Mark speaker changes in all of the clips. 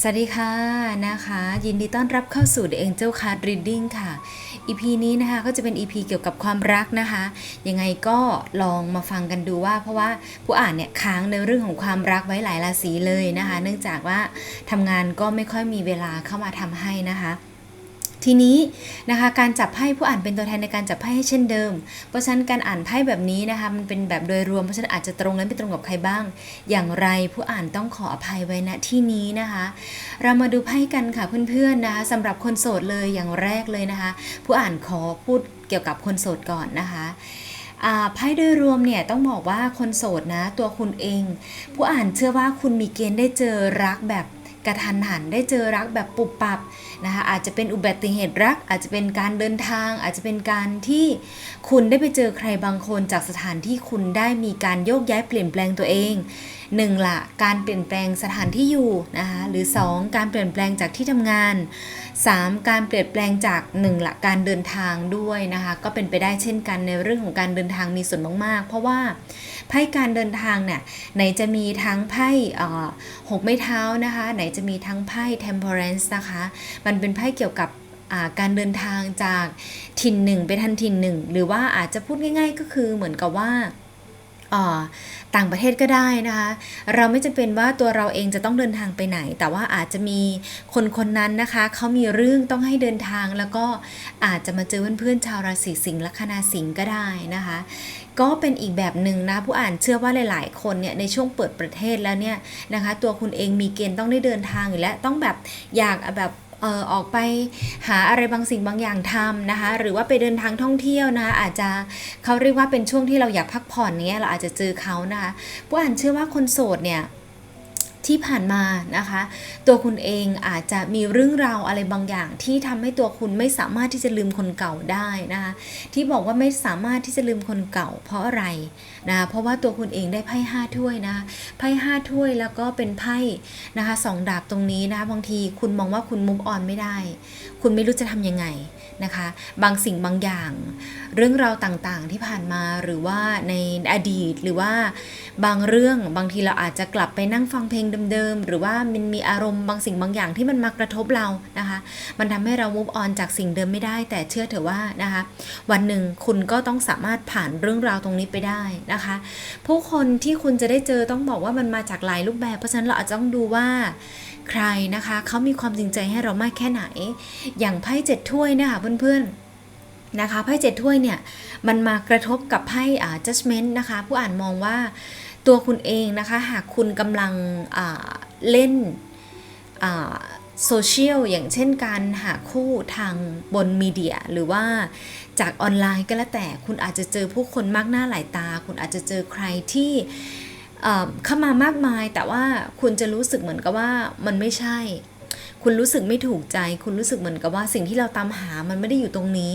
Speaker 1: สวัสดีค่ะนะคะ ยินดีต้อนรับเข้าสู่ The Angel Card Reading ค่ะ EP นี้นะคะก็จะเป็น EP เกี่ยวกับความรักนะคะ ยังไงก็ลองมาฟังกันดูว่า เพราะว่าผู้อ่านเนี่ยค้างในเรื่องของความรักไว้หลายราศีเลยนะคะ เนื่องจากว่าทำงานก็ไม่ค่อยมีเวลาเข้ามาทำให้นะคะ ทีนี้นะคะการจับไพ่ผู้อ่านเป็นตัวแทนในการจับไพ่ให้เช่นเดิม เพราะฉะนั้นการอ่านไพ่แบบนี้นะคะมันเป็นแบบโดยรวมเพราะฉะนั้นอาจจะตรงและไม่ตรงกับใครบ้าง อย่างไรผู้อ่านต้องขออภัยไว้ณที่นี้นะคะ เรามาดูไพ่กันค่ะเพื่อนๆนะคะสำหรับคนโสดเลยอย่างแรกเลยนะคะ ผู้อ่านขอพูดเกี่ยวกับคนโสดก่อนนะคะไพ่โดยรวมเนี่ยต้องบอกว่าคนโสดนะตัวคุณเอง ผู้อ่านเชื่อว่าคุณมีเกณฑ์ได้เจอรักแบบ กระทันหันได้เจอรักแบบปุบปับนะคะอาจจะเป็นอุบัติเหตุรัก อาจจะเป็นการเดินทาง อาจจะเป็นการที่คุณได้ไปเจอใครบางคนจากสถานที่คุณได้มีการโยกย้ายเปลี่ยนแปลงตัวเอง หนึ่งละการเปลี่ยนแปลงสถานที่อยู่นะคะหรือ 2 การเปลี่ยนแปลงจากที่ทำงาน 3 การเปลี่ยนแปลงจาก1ละการเดินทางด้วยนะคะก็เป็นไปได้เช่นกันในเรื่องของการเดินทางมีส่วนมาก ๆ เพราะว่าไพ่การเดินทางเนี่ยไหนจะมีทั้งไพ่หกไม้เท้านะคะไหนจะมีทั้งไพ่ temperance นะคะมันเป็นไพ่เกี่ยวกับการเดินทางจากถิ่นหนึ่งไปทันถิ่นหนึ่ง หรือว่าอาจจะพูดง่าย ๆ ก็คือเหมือนกับว่า ต่างประเทศก็ได้นะคะ เราไม่จำเป็นว่าตัวเราเองจะต้องเดินทางไปไหน แต่ว่าอาจจะมีคนคนนั้นนะคะเขามีเรื่องต้องให้เดินทางแล้วก็อาจจะมาเจอเพื่อนๆชาวราศีสิงห์ลัคนาสิงห์ก็ได้นะคะ ก็เป็นอีกแบบหนึ่งนะผู้อ่านเชื่อว่าหลาย ๆ คนเนี่ยในช่วงเปิดประเทศแล้วเนี่ยนะคะ ตัวคุณเองมีเกณฑ์ต้องได้เดินทางอยู่แล้วต้องแบบอยากแบบ ออออกไปหาอะไรบางสิ่งบางอย่างทำนะคะ หรือว่าไปเดินทางท่องเที่ยวนะคะอาจจะเขาเรียกว่าเป็นช่วงที่เราอยากพักผ่อนเนี้ยเราอาจจะเจอเขานะคะผู้อ่านเชื่อว่าคนโสดเนี่ย ที่ผ่านมานะคะ ตัวคุณเองอาจจะมีเรื่องราวอะไรบางอย่างที่ทำให้ตัวคุณไม่สามารถที่จะลืมคนเก่าได้นะคะที่บอกว่าไม่สามารถที่จะลืมคนเก่า เพราะอะไรนะเพราะว่าตัวคุณเองได้ไพ่ห้าถ้วยนะคะไพ่ห้าถ้วยแล้วก็เป็นไพ่นะคะสองดาบตรงนี้นะคะบางทีคุณมองว่าคุณมุมออนไม่ได้ คุณไม่รู้จะทำยังไงนะคะ บางสิ่งบางอย่าง เรื่องราวต่างๆที่ผ่านมาหรือว่าในอดีตหรือว่าบางเรื่องบางทีเราอาจจะกลับไปนั่งฟังเพลงเดิมๆ หรือว่ามันมีอารมณ์บางสิ่งบางอย่างที่มันมากระทบเรานะคะ มันทำให้เรา move on จากสิ่งเดิมไม่ได้ แต่เชื่อเถอะว่านะคะ วันหนึ่งคุณก็ต้องสามารถผ่านเรื่องราวตรงนี้ไปได้นะคะ ผู้คนที่คุณจะได้เจอต้องบอกว่ามันมาจากหลายรูปแบบ เพราะฉะนั้นเราอาจจะต้องดูว่าใครนะคะเขามีความจริงใจให้เรามากแค่ไหน อย่างไพ่เจ็ดถ้วยนะคะเพื่อนๆนะคะไพ่เจ็ดถ้วยเนี่ย มันมากระทบกับไพ่อ่า judgment นะคะ ผู้อ่านมองว่า ตัวคุณเองนะคะ หากคุณกำลังเล่นโซเชียลอย่างเช่นการหาคู่ทางบนมีเดีย หรือว่าจากออนไลน์ก็แล้วแต่คุณอาจจะเจอผู้คนมากหน้าหลายตา คุณอาจจะเจอใครที่เอ่อเข้ามามากมาย แต่ว่าคุณจะรู้สึกเหมือนกับว่ามันไม่ใช่ คุณรู้สึกไม่ถูกใจ คุณรู้สึกเหมือนกับว่าสิ่งที่เราตามหามันไม่ได้อยู่ตรงนี้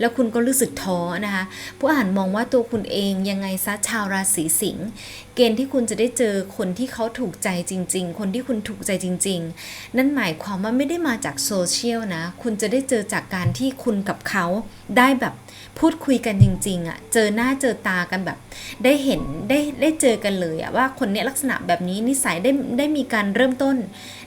Speaker 1: แล้วคุณก็รู้สึกท้อนะคะผู้อ่านมองว่าตัวคุณเองยังไงซะชาวราศีสิงห์เกณฑ์ที่คุณจะได้เจอคนที่เขาถูกใจจริง ๆ คนที่คุณถูกใจจริง ๆ นั่นหมายความว่าไม่ได้มาจากโซเชียลนะ คุณจะได้เจอจากการที่คุณกับเขาได้แบบ พูดคุยกันจริงๆอะ่ะเจอหน้าเจอตากันแบบ ได้เห็นได้ได้เจอกันเลยอะว่าคนเนี้ยลักษณะแบบนี้นิสัยได้ได้มีการเริ่มต้น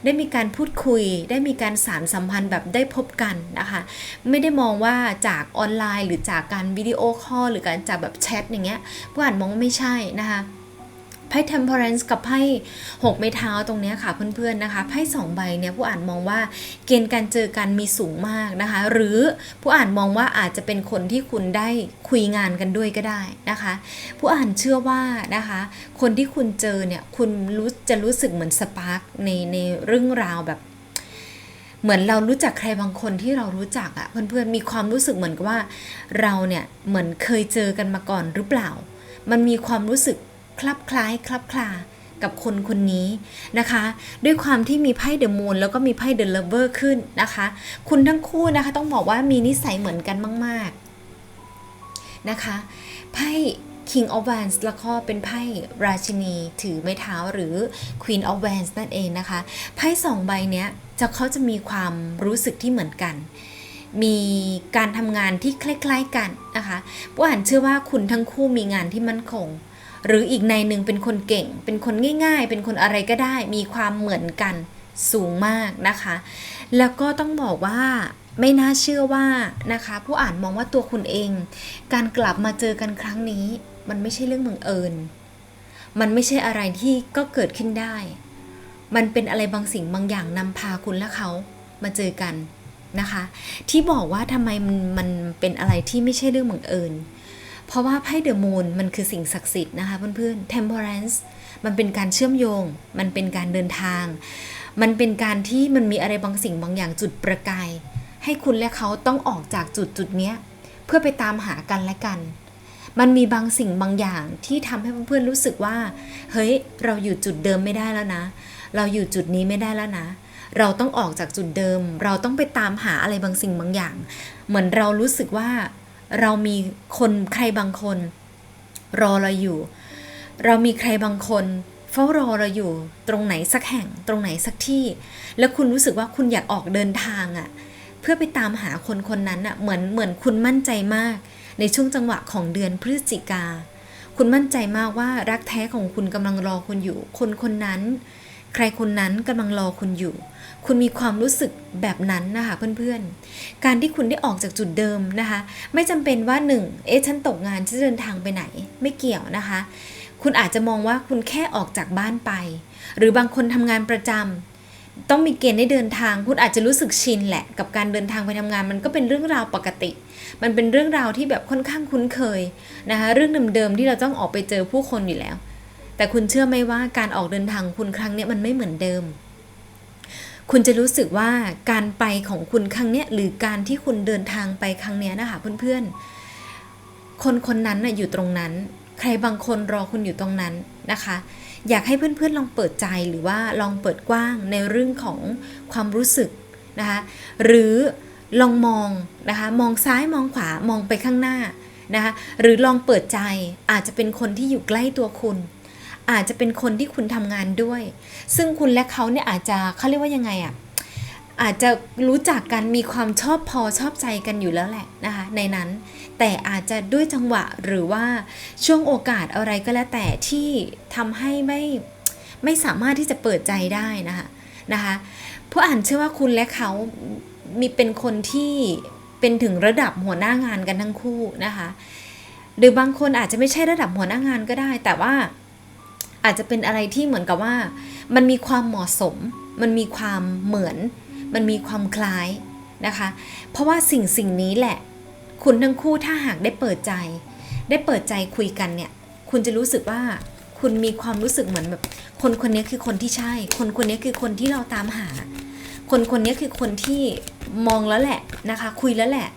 Speaker 1: ได้มีการพูดคุย ได้มีการสารสัมพันธ์แบบได้พบกันนะคะไม่ได้มองว่าจากออนไลน์ หรือจากการวิดีโอคอลหรือการจากแบบแชทอย่างเงี้ยผู้อ่านมองว่าไม่ใช่นะคะ พ่ temperance กับไพ่หกไม้เท้าตรงนี้ค่ะเพื่อนๆนะคะไพ่สองใบเนี่ยผู้อ่านมองว่าเกณฑ์การเจอกันมีสูงมากนะคะ หรือผู้อ่านมองว่าอาจจะเป็นคนที่คุณได้คุยงานกันด้วยก็ได้นะคะ ผู้อ่านเชื่อว่านะคะ คนที่คุณเจอเนี่ยคุณรู้จะรู้สึกเหมือนสปาร์กในในเรื่องราวแบบเหมือนเรารู้จักใครบางคนที่เรารู้จักอะเพื่อนๆมีความรู้สึกเหมือนกับว่าเราเนี่ยเหมือนเคยเจอกันมาก่อนหรือเปล่า มันมีความรู้สึก คลับคล้ายคลับคลากับคนคนนี้นะคะ ด้วยความที่มีไพ่เดอะมูนแล้วก็มีไพ่เดอะเลเวอร์ขึ้นนะคะ คุณทั้งคู่นะคะต้องบอกว่ามีนิสัยเหมือนกันมาก ๆนะคะไพ่ King of Wands แล้วก็เป็นไพ่ราชินีถือไม้เท้าหรือ Queen of Wands นั่นเองนะคะไพ่สองใบเนี้ยจะเขาจะมีความรู้สึกที่เหมือนกัน มีการทำงานที่คล้ายๆกันนะคะผู้อ่านเชื่อว่าคุณทั้งคู่มีงานที่มั่นคง หรืออีกในหนึ่งเป็นคนเก่ง เป็นคนง่าย ๆ เป็นคนอะไรก็ได้ มีความเหมือนกันสูงมากนะคะ แล้วก็ต้องบอกว่าไม่น่าเชื่อว่านะคะ ผู้อ่านมองว่าตัวคุณเอง การกลับมาเจอกันครั้งนี้ มันไม่ใช่เรื่องบังเอิญ มันไม่ใช่อะไรที่ก็เกิดขึ้นได้ มันเป็นอะไรบางสิ่งบางอย่างนำพาคุณและเขามาเจอกันนะคะ ที่บอกว่าทำไมมันมันเป็นอะไรที่ไม่ใช่เรื่องบังเอิญ เพราะว่าไพ่เดอะมูนมันคือสิ่งศักดิ์สิทธิ์นะคะเพื่อนๆ temperance มันเป็นการเชื่อมโยง มันเป็นการเดินทาง มันเป็นการที่มันมีอะไรบางสิ่งบางอย่างจุดประกาย ให้คุณและเขาต้องออกจากจุดจุดเนี้ยเพื่อไปตามหากันและกัน มันมีบางสิ่งบางอย่างที่ทำให้เพื่อนๆรู้สึกว่า เฮ้ย เราอยู่จุดเดิมไม่ได้แล้วนะ เราอยู่จุดนี้ไม่ได้แล้วนะ เราต้องออกจากจุดเดิม เราต้องไปตามหาอะไรบางสิ่งบางอย่าง เหมือนเรารู้สึกว่า เรามีคนใครบางคน รอเราอยู่ เรามีใครบางคนเฝ้ารอเราอยู่ ตรงไหนสักแห่ง ตรงไหนสักที่ แล้วคุณรู้สึกว่าคุณอยากออกเดินทางอะ่ะ เพื่อไปตามหาคนคนนั้นอะ่ะเหมือนเหมือนคุณมั่นใจมาก ในช่วงจังหวะของเดือนพฤศจิกาคุณมั่นใจมากว่ารักแท้ของคุณกำลังรอคุณอยู่ คนคนนั้น ใครคนนั้นกำลังรอคุณอยู่ คุณมีความรู้สึกแบบนั้นนะคะเพื่อนๆ การที่คุณได้ออกจากจุดเดิมนะคะ ไม่จำเป็นว่าหนึ่งเอ๊ะฉันตกงานจะเดินทางไปไหน ไม่เกี่ยวนะคะ คุณอาจจะมองว่าคุณแค่ออกจากบ้านไป หรือบางคนทำงานประจำต้องมีเกณฑ์ได้เดินทาง คุณอาจจะรู้สึกชินแหละ กับการเดินทางไปทำงานมันก็เป็นเรื่องราวปกติ มันเป็นเรื่องราวที่แบบค่อนข้างคุ้นเคยนะคะเรื่องเดิมๆที่เราต้องออกไปเจอผู้คนอยู่แล้ว แต่คุณเชื่อไหมว่าการออกเดินทางคุณครั้งนี้มันไม่เหมือนเดิม คุณจะรู้สึกว่าการไปของคุณครั้งนี้หรือการที่คุณเดินทางไปครั้งนี้นะคะเพื่อนๆ คนคนนั้นน่ะอยู่ตรงนั้น ใครบางคนรอคุณอยู่ตรงนั้นนะคะ อยากให้เพื่อนๆลองเปิดใจหรือว่าลองเปิดกว้างในเรื่องของความรู้สึกนะคะหรือลองมองนะคะมองซ้ายมองขวามองไปข้างหน้านะคะหรือลองเปิดใจอาจจะเป็นคนที่อยู่ใกล้ตัวคุณ อาจจะเป็นคนที่คุณทำงานด้วย ซึ่งคุณและเขาเนี่ยอาจจะเขาเรียกว่ายังไงอะ่ะอาจจะรู้จักกันมีความชอบพอชอบใจกันอยู่แล้วแหละนะคะในนั้น แต่อาจจะด้วยจังหวะหรือว่าช่วงโอกาสอะไรก็แล้วแต่ที่ทำให้ไม่ไม่สามารถที่จะเปิดใจได้นะคะนะคะผู้อ่านเชื่อว่าคุณและเขามีเป็นคนที่เป็นถึงระดับหัวหน้างานกันทั้งคู่นะคะหรือบางคนอาจจะไม่ใช่ระดับหัวหน้างานก็ได้ แต่ว่า อาจจะเป็นอะไรที่เหมือนกับว่า มันมีความเหมาะสม มันมีความเหมือน มันมีความคล้ายนะคะ เพราะว่าสิ่งสิ่งนี้แหละ คุณทั้งคู่ถ้าหากได้เปิดใจ ได้เปิดใจคุยกันเนี่ย คุณจะรู้สึกว่าคุณมีความรู้สึกเหมือนแบบ คนคนนี้คือคนที่ใช่ คนคนนี้คือคนที่เราตามหา คนคนนี้คือคนที่มองแล้วแหละนะคะ คุยแล้วแหละ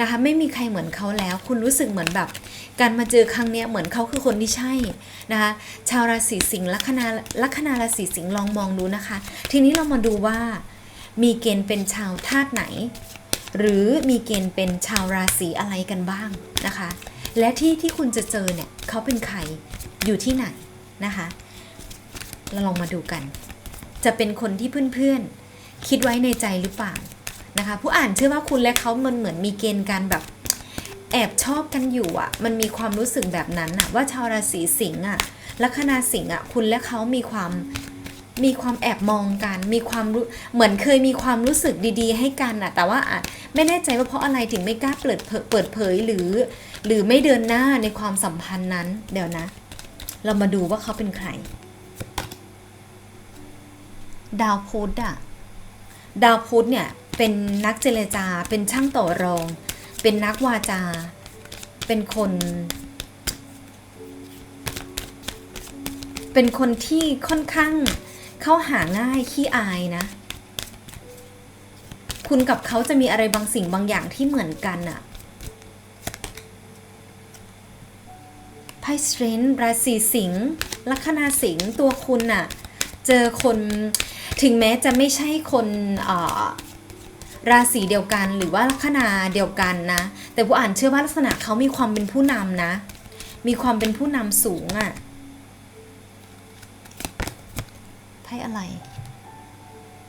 Speaker 1: นะคะ ไม่มีใครเหมือนเขาแล้ว คุณรู้สึกเหมือนแบบ การมาเจอครั้งเนี้ยเหมือนเขาคือคนที่ใช่นะคะชาวราศีสิงห์ลัคนาลัคนาราศีสิงห์ลองมองดูนะคะ ทีนี้เรามาดูว่า มีเกณฑ์เป็นชาวธาตุไหน หรือมีเกณฑ์เป็นชาวราศีอะไรกันบ้างนะคะ และที่ที่คุณจะเจอเนี่ยเขาเป็นใครอยู่ที่ไหนนะคะ เราลองมาดูกัน จะเป็นคนที่เพื่อนๆ คิดไว้ในใจหรือเปล่า นะคะ ผู้อ่านเชื่อว่าคุณและเขามันเหมือนมีเกณฑ์การแบบแอบชอบกันอยู่อะ่ะ มันมีความรู้สึกแบบนั้นอะว่าชาวราศีสิงห์อะ ลัคนาสิงห์อะ คุณและเขามีความมีความแอบมองกัน มีความรู้เหมือนเคยมีความรู้สึกดี ๆ ให้กันอะ่ะแต่ว่าอาจไม่แน่ใจว่าเพราะอะไรถึงไม่กล้าเปิดเผยเปิดเผยหรือ หรือไม่เดินหน้าในความสัมพันธ์นั้น เดี๋ยวนะ เรามาดูว่าเขาเป็นใคร ดาวพุธอะดาวพุธเนี่ย เป็นนักเจรจา เป็นช่างต่อรอง เป็นนักวาจา เป็นคน เป็นคนที่ค่อนข้างเข้าหาง่ายขี้อายนะ คุณกับเขาจะมีอะไรบางสิ่งบางอย่างที่เหมือนกันอะไพ่สเตรนราศีสิงห์ลัคนาสิงห์ตัวคุณน่ะเจอคนถึงแม้จะไม่ใช่คนเอ่อ ราศีเดียวกันหรือว่าลัคนาเดียวกันนะ แต่ผู้อ่านเชื่อว่าลักษณะเขามีความเป็นผู้นำนะ มีความเป็นผู้นำสูงอะ่ะไพ่อะไร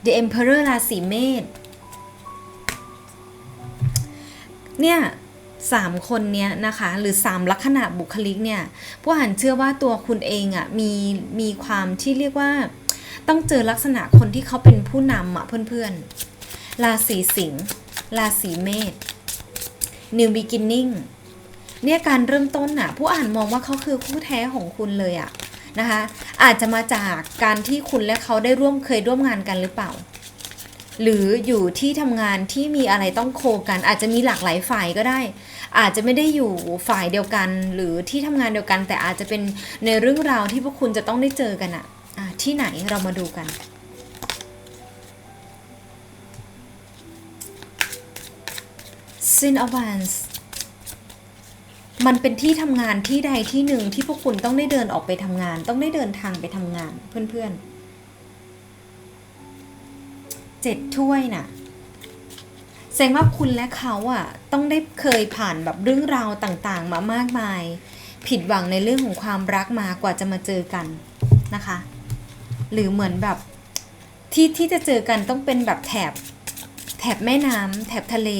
Speaker 1: The Emperor ราศีเมษเนี่ยสามคนเนี้ยนะคะ หรือสามลัคนาบุคลิกเนี่ยผู้อ่านเชื่อว่าตัวคุณเองอะ่ะมีมีความที่เรียกว่า ต้องเจอลักษณะคนที่เขาเป็นผู้นำอะเพื่อนๆ ราศีสิงห์ราศีเมษ New Beginning เนี่ยการเริ่มต้นน่ะผู้อ่านมองว่าเขาคือคู่แท้ของคุณเลยอะนะคะอาจจะมาจากการที่คุณและเขาได้ร่วมเคยร่วมงานกันหรือเปล่า หรืออยู่ที่ทำงานที่มีอะไรต้องโคกัน อาจจะมีหลากหลายฝ่ายก็ได้ อาจจะไม่ได้อยู่ฝ่ายเดียวกัน หรือที่ทำงานเดียวกัน แต่อาจจะเป็นในเรื่องราวที่พวกคุณจะต้องได้เจอกันอะอะที่ไหนเรามาดูกัน Sin of Wands มันเป็นที่ทำงานที่ใดที่หนึ่งที่พวกคุณต้องได้เดินออกไปทำงาน ต้องได้เดินทางไปทำงานเพื่อนๆเจ็ดถ้วยน่ะแสดงว่าคุณและเขาอะต้องได้เคยผ่านแบบเรื่องราวต่างๆ มามากมาย ผิดหวังในเรื่องของความรักมากว่าจะมาเจอกันนะคะ หรือเหมือนแบบที่ที่จะเจอกันต้องเป็นแบบแถบแถบแม่น้ำแถบทะเล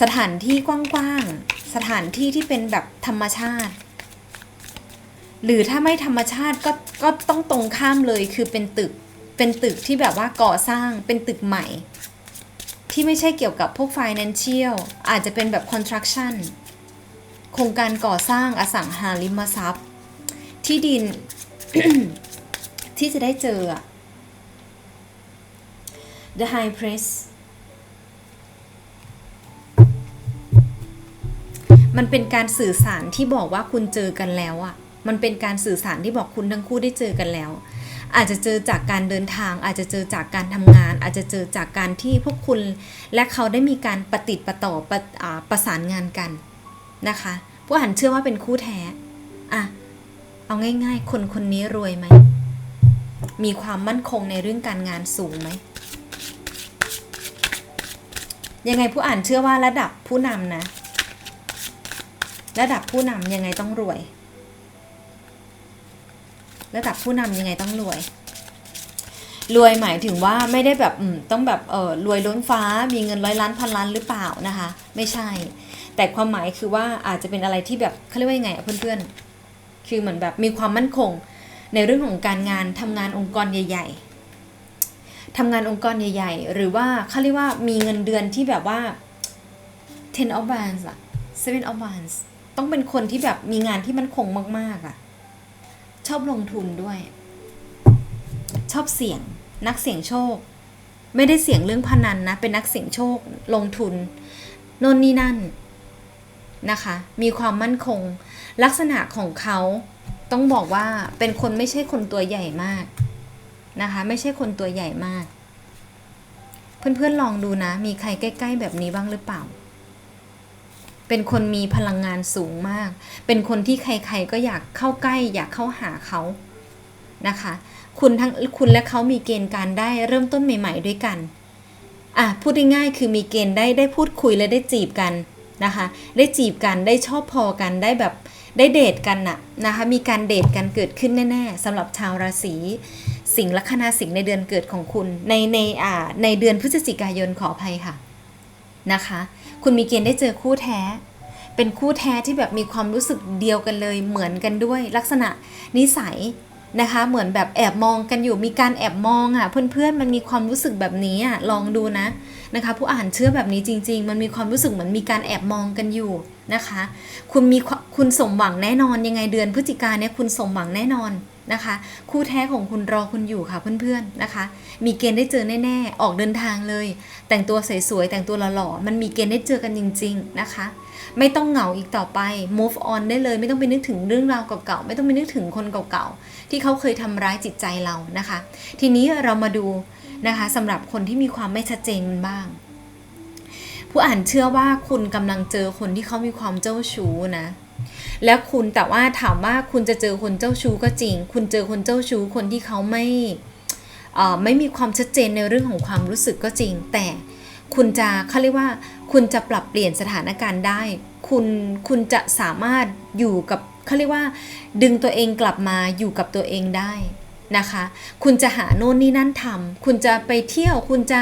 Speaker 1: สถานที่กว้างๆ สถานที่ที่เป็นแบบธรรมชาติ หรือถ้าไม่ธรรมชาติก็ก็ต้องตรงข้ามเลยคือเป็นตึก เป็นตึกที่แบบว่าก่อสร้างเป็นตึกใหม่ ที่ไม่ใช่เกี่ยวกับพวก financial อาจจะเป็นแบบ construction โครงการก่อสร้างอสังหาริมทรัพย์ ที่ดินที่จะได้เจอ The High Priest มันเป็นการสื่อสารที่บอกว่าคุณเจอกันแล้วอะ่ะ มันเป็นการสื่อสารที่บอกคุณทั้งคู่ได้เจอกันแล้ว อาจจะเจอจากการเดินทาง อาจจะเจอจากการทำงาน อาจจะเจอจากการที่พวกคุณและเขาได้มีการปฏิดปต่อประอ่าประสานงานกันนะคะผู้อ่านเชื่อว่าเป็นคู่แท้อะเอาง่าย ๆ คนคนนี้รวยไหม มีความมั่นคงในเรื่องการงานสูงไหม ยังไงผู้อ่านเชื่อว่าระดับผู้นำนะ ระดับผู้นำยังไงต้องรวย ระดับผู้นำยังไงต้องรวย รวยหมายถึงว่าไม่ได้แบบต้องแบบเออรวยล้นฟ้ามีเงินร้อยล้านพันล้านหรือเปล่านะคะ ไม่ใช่ แต่ความหมายคือว่าอาจจะเป็นอะไรที่แบบเขาเรียกว่ายังไงอะเพื่อนๆ คือเหมือนแบบมีความมั่นคง ในเรื่องของการงานทำงานองค์กรใหญ่ ๆทำงานองค์กรใหญ่ ๆ หรือว่าเขาเรียกว่ามีเงินเดือนที่แบบว่า ten of wands อะ seven of wands ต้องเป็นคนที่แบบมีงานที่มันคงมาก ๆอะชอบลงทุนด้วย ชอบเสี่ยง นักเสี่ยงโชค ไม่ได้เสี่ยงเรื่องพนันนะ เป็นนักเสี่ยงโชค ลงทุนโน่นนี่นั่นนะคะ มีความมั่นคง ลักษณะของเขาต้องบอกว่าเป็นคนไม่ใช่คนตัวใหญ่มากนะคะ ไม่ใช่คนตัวใหญ่มาก เพื่อนๆลองดูนะ มีใครใกล้ ๆ แบบนี้บ้างหรือเปล่า เป็นคนมีพลังงานสูงมาก เป็นคนที่ใครๆก็อยากเข้าใกล้ อยากเข้าหาเขานะคะ คุณทั้งคุณและเขามีเกณฑ์การได้เริ่มต้นใหม่ ๆ ด้วยกันอะพูดง่ายๆคือมีเกณฑ์ได้ได้พูดคุยและได้จีบกันนะคะ ได้จีบกันได้ชอบพอกันได้แบบได้เดทกันน่ะนะคะ มีการเดทกันเกิดขึ้นแน่ๆสำหรับชาวราศีสิงห์ลัคนาสิงห์ในเดือนเกิดของคุณ ในในอ่าในเดือนพฤศจิกายนขออภัยค่ะนะคะ คุณมีเกณฑ์ได้เจอคู่แท้ เป็นคู่แท้ที่แบบมีความรู้สึกเดียวกันเลย เหมือนกันด้วยลักษณะนิสัยนะคะ เหมือนแบบแอบมองกันอยู่มีการแอบมองอะเพื่อนๆมันมีความรู้สึกแบบนี้อะลองดูนะนะคะ ผู้อ่านเชื่อแบบนี้จริง ๆ มันมีความรู้สึกเหมือนมีการแอบมองกันอยู่นะคะ คุณมีคุณสมหวังแน่นอนยังไงเดือนพฤศจิกาเนี่ยคุณสมหวังแน่นอน นะคะ คู่แท้ของคุณรอคุณอยู่ค่ะเพื่อนๆนะคะ มีเกณฑ์ได้เจอแน่ๆ ออกเดินทางเลย แต่งตัวสวยๆแต่งตัวหล่อๆมันมีเกณฑ์ได้เจอกันจริง ๆนะคะ ไม่ต้องเหงาอีกต่อไป move on ได้เลย ไม่ต้องไปนึกถึงเรื่องราวเก่าๆไม่ต้องไปนึกถึงคนเก่าๆที่เขาเคยทำร้ายจิตใจเรานะคะ ทีนี้เรามาดูนะคะสำหรับคนที่มีความไม่ชัดเจนมันบ้าง ผู้อ่านเชื่อว่าคุณกำลังเจอคนที่เขามีความเจ้าชู้นะ แล้วคุณแต่ว่าถามว่าคุณจะเจอคนเจ้าชู้ก็จริง คุณเจอคนเจ้าชู้คนที่เขาไม่เอ่อไม่มีความชัดเจนในเรื่องของความรู้สึกก็จริง แต่คุณจะเขาเรียกว่าคุณจะปรับเปลี่ยนสถานการณ์ได้ คุณคุณจะสามารถอยู่กับเขาเรียกว่า ดึงตัวเองกลับมาอยู่กับตัวเองได้ นะคะ คุณจะหาโน่นนี่นั่นทำคุณจะไปเที่ยว คุณจะ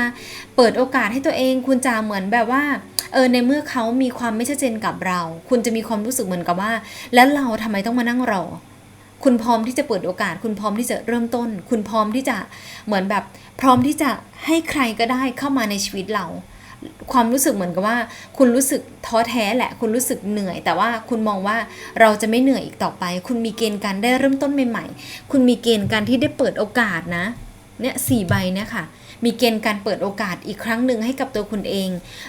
Speaker 1: เปิดโอกาสให้ตัวเอง คุณจะเหมือนแบบว่าเออในเมื่อเขามีความไม่ชัดเจนกับเรา คุณจะมีความรู้สึกเหมือนกับว่า แล้วเราทำไมต้องมานั่งรอคุณพร้อมที่จะเปิดโอกาส คุณพร้อมที่จะเริ่มต้น คุณพร้อมที่จะเหมือนแบบ พร้อมที่จะให้ใครก็ได้เข้ามาในชีวิตเรา ความรู้สึกเหมือนกับว่า คุณรู้สึกท้อแท้แหละ คุณรู้สึกเหนื่อย แต่ว่าคุณมองว่าเราจะไม่เหนื่อยอีกต่อไป คุณมีเกณฑ์การได้เริ่มต้นใหม่ๆ คุณมีเกณฑ์การที่ได้เปิดโอกาสนะเนี่ยสี่ใบเนี่ยค่ะ มีเกณฑ์การเปิดโอกาสอีกครั้งหนึ่งให้กับตัวคุณเอง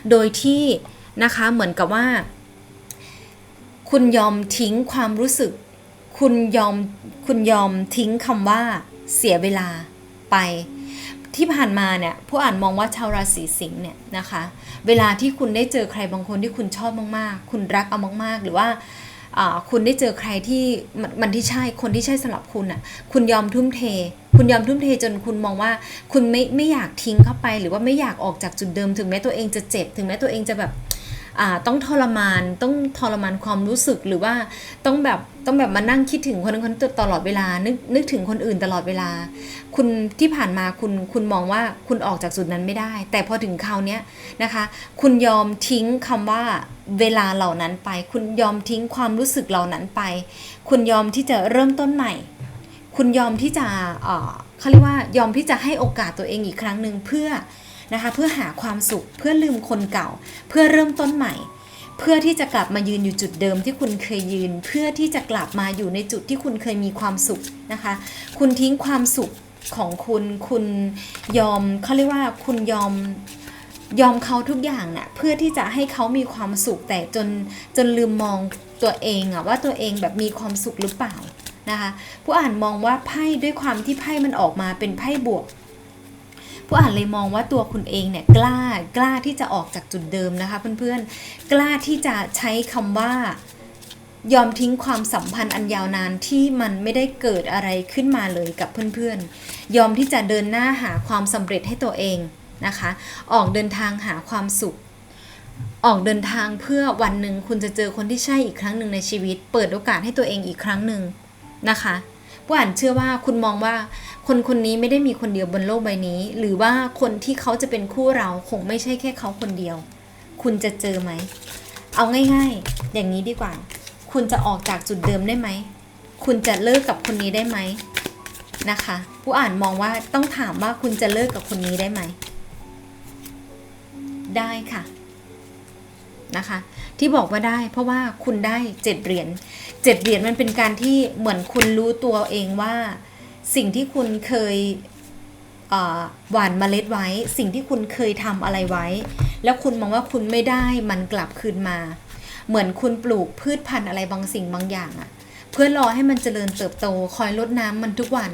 Speaker 1: โดยที่นะคะเหมือนกับว่า คุณยอมทิ้งความรู้สึก คุณยอมคุณยอมทิ้งคำว่าเสียเวลาไป ที่ผ่านมาเนี่ยผู้อ่านมองว่าชาวราศีสิงห์เนี่ยนะคะ เวลาที่คุณได้เจอใครบางคนที่คุณชอบมากๆ คุณรักเอามาก ๆ หรือว่าคุณได้เจอใครที่มันที่ใช่คนที่ใช่สำหรับคุณอะคุณยอมทุ่มเท คุณยอมทุ่มเทจนคุณมองว่า คุณไม่ไม่อยากทิ้งเข้าไป หรือว่าไม่อยากออกจากจุดเดิม ถึงแม้ตัวเองจะเจ็บ ถึงแม้ตัวเองจะแบบ ต้องทรมานต้องทรมานความรู้สึกหรือว่าต้องแบบต้องแบบมานั่งคิดถึงคนนั้นคนนี้ตลอดเวลา นึกนึกถึงคนอื่นตลอดเวลา คุณที่ผ่านมาคุณคุณมองว่าคุณออกจากจุดนั้นไม่ได้ แต่พอถึงคราวนี้นะคะ คุณยอมทิ้งคำว่าเวลาเหล่านั้นไป คุณยอมทิ้งความรู้สึกเหล่านั้นไป คุณยอมที่จะเริ่มต้นใหม่ คุณยอมที่จะเขาเรียกว่ายอมที่จะให้โอกาสตัวเองอีกครั้งหนึ่งเพื่อ นะคะ เพื่อหาความสุขเพื่อลืมคนเก่า เพื่อเริ่มต้นใหม่ เพื่อที่จะกลับมายืนอยู่จุดเดิมที่คุณเคยยืน เพื่อที่จะกลับมาอยู่ในจุดที่คุณเคยมีความสุขนะคะ คุณทิ้งความสุขของคุณ คุณยอมเขาเรียกว่าคุณยอมยอมเขาทุกอย่างน่ะเพื่อที่จะให้เขามีความสุขแต่จนจนลืมมองตัวเองอะว่าตัวเองแบบมีความสุขหรือเปล่านะคะผู้อ่านมองว่าไพ่ด้วยความที่ไพ่มันออกมาเป็นไพ่บวก ผู้อ่านเลยมองว่าตัวคุณเองเนี่ยกล้ากล้าที่จะออกจากจุดเดิมนะคะเพื่อนๆ กล้าที่จะใช้คำว่ายอมทิ้งความสัมพันธ์อันยาวนานที่มันไม่ได้เกิดอะไรขึ้นมาเลยกับเพื่อนๆ ยอมที่จะเดินหน้าหาความสำเร็จให้ตัวเองนะคะ ออกเดินทางหาความสุข ออกเดินทางเพื่อวันหนึ่งคุณจะเจอคนที่ใช่อีกครั้งหนึ่งในชีวิต เปิดโอกาสให้ตัวเองอีกครั้งหนึ่งนะคะ ผู้อ่านเชื่อว่าคุณมองว่าคนคนนี้ไม่ได้มีคนเดียวบนโลกใบนี้ หรือว่าคนที่เขาจะเป็นคู่เราคงไม่ใช่แค่เขาคนเดียว คุณจะเจอไหม เอาง่ายๆ อย่างนี้ดีกว่า คุณจะออกจากจุดเดิมได้ไหม คุณจะเลิกกับคนนี้ได้ไหมนะคะ ผู้อ่านมองว่าต้องถามว่าคุณจะเลิกกับคนนี้ได้ไหม ได้ค่ะนะคะ ที่บอกว่าได้ เพราะว่าคุณได้เจ็ดเหรียญเจ็ดเหรียญมันเป็นการที่เหมือนคุณรู้ตัวเองว่า สิ่งที่คุณเคยหว่านเมล็ดไว้ สิ่งที่คุณเคยทำอะไรไว้ แล้วคุณมองว่าคุณไม่ได้มันกลับคืนมา เหมือนคุณปลูกพืชพันธุ์อะไรบางสิ่งบางอย่างอะเพื่อรอให้มันเจริญเติบโต คอยรดน้ำมันทุกวัน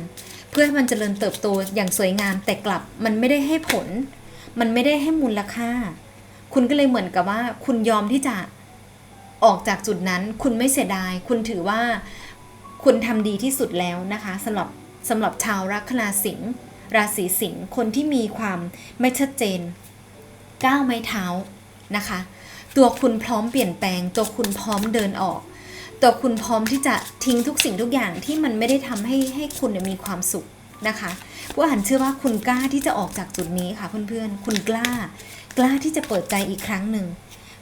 Speaker 1: เพื่อให้มันเจริญเติบโตอย่างสวยงามแต่กลับมันไม่ได้ให้ผล มันไม่ได้ให้มูลค่า คุณก็เลยเหมือนกับว่า คุณยอมที่จะออกจากจุดนั้น คุณไม่เสียดาย คุณถือว่าคุณทำดีที่สุดแล้วนะคะสำหรับสำหรับชาวลัคนาสิงห์ราศีสิงห์คนที่มีความไม่ชัดเจนก้าวไม้เท้านะคะ ตัวคุณพร้อมเปลี่ยนแปลง ตัวคุณพร้อมเดินออก ตัวคุณพร้อมที่จะทิ้งทุกสิ่งทุกอย่างที่มันไม่ได้ทำให้ให้คุณมีความสุข นะคะผู้อ่านเชื่อว่าคุณกล้าที่จะออกจากจุดนี้ค่ะเพื่อนๆ คุณกล้า กล้าที่จะเปิดใจอีกครั้งหนึ่ง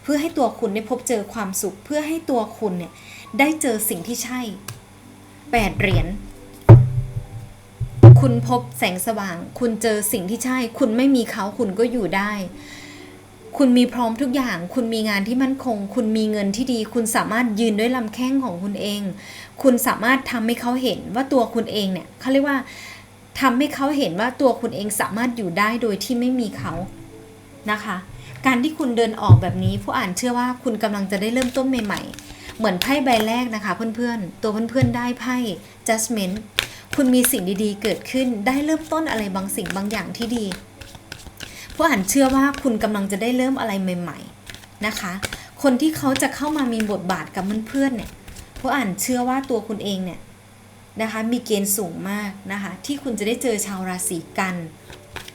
Speaker 1: เพื่อให้ตัวคุณได้พบเจอความสุข เพื่อให้ตัวคุณเนี่ยได้เจอสิ่งที่ใช่แปดเหรียญคุณพบแสงสว่าง คุณเจอสิ่งที่ใช่ คุณไม่มีเขาคุณก็อยู่ได้ คุณมีพร้อมทุกอย่าง คุณมีงานที่มั่นคง คุณมีเงินที่ดี คุณสามารถยืนด้วยลำแข้งของคุณเอง คุณสามารถทำให้เขาเห็นว่าตัวคุณเองเนี่ยเขาเรียกว่า ทำให้เขาเห็นว่าตัวคุณเองสามารถอยู่ได้โดยที่ไม่มีเขานะคะ การที่คุณเดินออกแบบนี้ผู้อ่านเชื่อว่าคุณกำลังจะได้เริ่มต้นใหม่ๆ เหมือนไพ่ใบแรกนะคะ เพื่อนๆ ตัวเพื่อนๆได้ไพ่ judgment คุณมีสิ่งดีๆ เกิดขึ้นได้เริ่มต้นอะไรบางสิ่งบางอย่างที่ดีผู้อ่านเชื่อว่าคุณกำลังจะได้เริ่มอะไรใหม่ ๆนะคะ คนที่เขาจะเข้ามามีบทบาทกับเพื่อนๆเนี่ยผู้อ่านเชื่อว่าตัวคุณเองเนี่ย นะคะมีเกณฑ์สูงมากนะคะที่คุณจะได้เจอชาวราศีกัน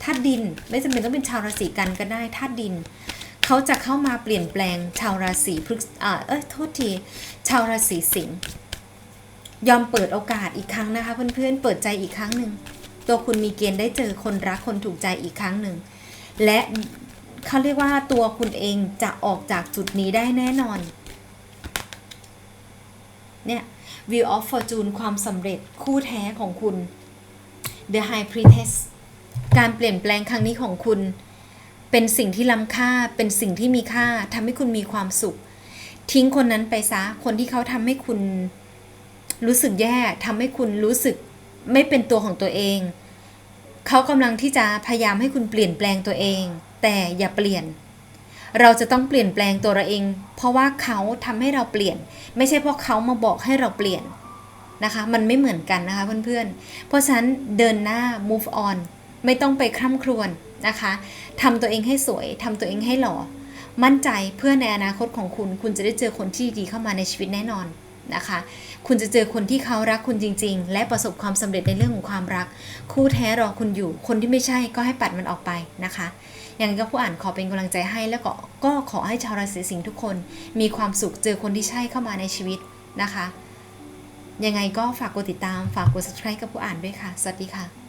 Speaker 1: ธาตุดินไม่จำเป็นต้องเป็นชาวราศีกันก็ได้ธาตุดิน เขาจะเข้ามาเปลี่ยนแปลงชาวราศีพฤกษอ่าเอ้ยโทษทีชาวราศีสิงห์ยอมเปิดโอกาสอีกครั้งนะคะเพื่อนๆเปิดใจอีกครั้งหนึ่งตัวคุณมีเกณฑ์ได้เจอคนรักคนถูกใจอีกครั้งหนึ่งและเขาเรียกว่าตัวคุณเองจะออกจากจุดนี้ได้แน่นอน เนี่ย Wheel of Fortune ความสำเร็จคู่แท้ของคุณ The High Priestess การเปลี่ยนแปลงครั้งนี้ของคุณ เป็นสิ่งที่ล้ำค่าเป็นสิ่งที่มีค่าทำให้คุณมีความสุข ทิ้งคนนั้นไปซะ คนที่เขาทำให้คุณ รู้สึกแย่ทำให้คุณรู้สึกไม่เป็นตัวของตัวเอง เขากำลังที่จะพยายามให้คุณเปลี่ยนแปลงตัวเอง แต่อย่าเปลี่ยน เราจะต้องเปลี่ยนแปลงตัวเราเอง เพราะว่าเขาทำให้เราเปลี่ยน ไม่ใช่เพราะเขามาบอกให้เราเปลี่ยนนะคะ มันไม่เหมือนกันนะคะเพื่อนๆ เพราะฉะนั้นเดินหน้า move on ไม่ต้องไปคร่ำครวญนะคะทำตัวเองให้สวยทำตัวเองให้หล่อ มั่นใจเพื่อในอนาคตของคุณ คุณจะได้เจอคนที่ดีเข้ามาในชีวิตแน่นอนนะคะ คุณจะเจอคนที่เขารักคุณจริง ๆ และประสบความสำเร็จในเรื่องของความรัก คู่แท้รอคุณอยู่ คนที่ไม่ใช่ก็ให้ปัดมันออกไปนะคะ อย่างไงก็ผู้อ่านขอเป็นกำลังใจให้แล้วก็ก็ขอให้ชาวราศีสิงห์ทุกคน มีความสุขเจอคนที่ใช่เข้ามาในชีวิตนะคะ ยังไงก็ฝากกดติดตามฝากกด subscribe กับผู้อ่านด้วยค่ะ สวัสดีค่ะ